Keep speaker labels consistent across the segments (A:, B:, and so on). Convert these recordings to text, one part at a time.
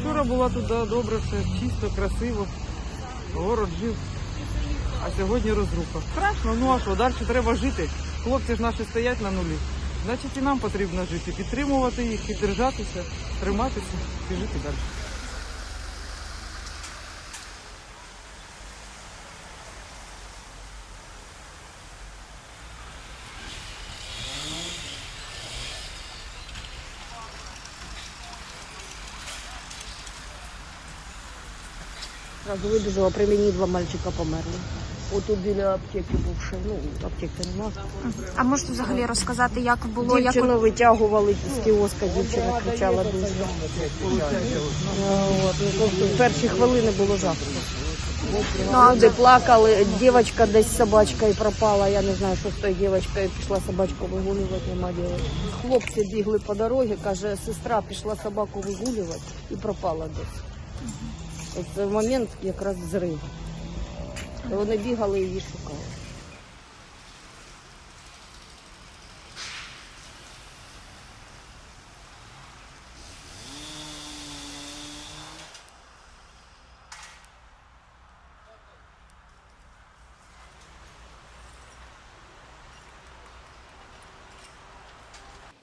A: Вчора була тут добре, все чисто, красиво. Город жив. А сьогодні розруха. Страшно, ну а що, далі треба жити. Хлопці ж наші стоять на нулі. Значить і нам потрібно жити, підтримувати їх, підтриматися, триматися і жити далі.
B: Сразу вибіжала, при мені два мальчика померли. Отут біля аптеки бувши, ну, аптеки нема.
C: А можете взагалі розказати, як було, як
B: Дівчину витягували з кіоска, дівчина кричала дуже. Е, ну, в перші хвилини було жахно. Люди плакали, дівчинка десь з собачкою пропала, я не знаю, що з тою дівчинкою, пішла собачку вигулювати, нема дівчинки. Хлопці бігли по дорозі, каже, сестра пішла собаку вигулювати і пропала десь. Це момент якраз взрив. І Вони бігали і її шукали.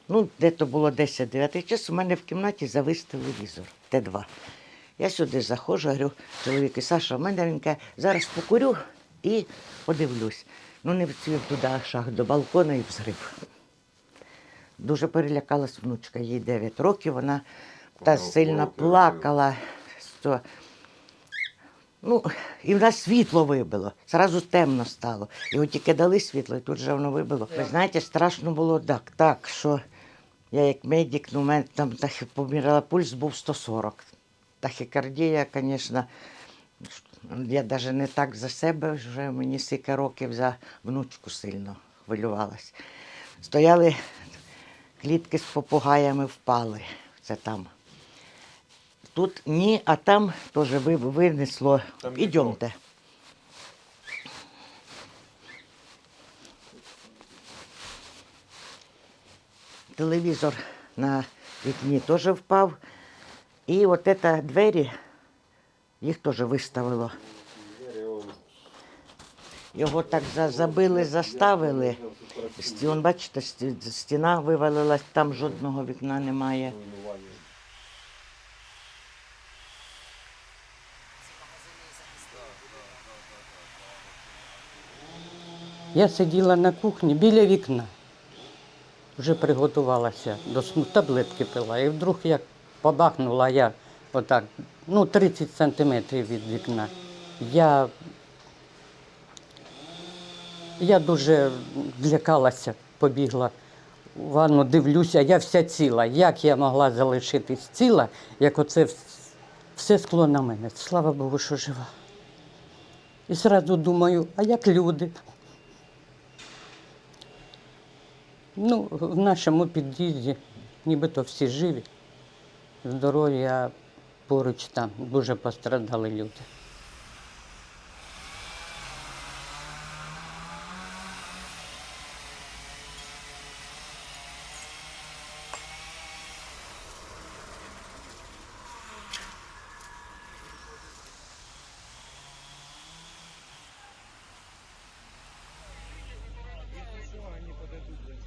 D: Ну, де то було 10-9 час, у мене в кімнаті завис телевізор Т2. Я сюди заходжу, говорю, чоловік і Саша, у мене він каже, зараз покурю і подивлюсь. Ну, не вцвів туди шаг до балкона і взрив. Дуже перелякалась внучка, їй 9 років, вона та сильно плакала. Що... Ну, і в нас світло вибило, зразу темно стало. Його тільки дали світло, і тут же воно вибило. Ви знаєте, страшно було так, так, що я як медик, ну, у мене там тахи, поміряла пульс був 140. Тахікардія, звісно, я навіть не так за себе, вже мені стільки років за внучку сильно хвилювалась. Стояли клітки з попугаями впали. Це там. Тут ні, а там теж винесло. Ідемте. Телевізор на вікні теж впав. І от це двері, їх теж виставило. Його так забили, заставили. Сті- Он, бачите, сті- стіна вивалилась, там жодного вікна немає.
E: Я сиділа на кухні біля вікна, вже приготувалася до сну, таблетки пила. І вдруг як побахнула я отак, ну 30 сантиметрів від вікна. Я, я дуже злякалася, побігла в ванну, дивлюся, я вся ціла. Як я могла залишитись ціла, як оце все скло на мене. Слава Богу, що жива. І зразу думаю, а як люди? Ну, в нашому під'їзді нібито всі живі, здоров'я поруч там дуже пострадали люди. Они подойдут, блядь,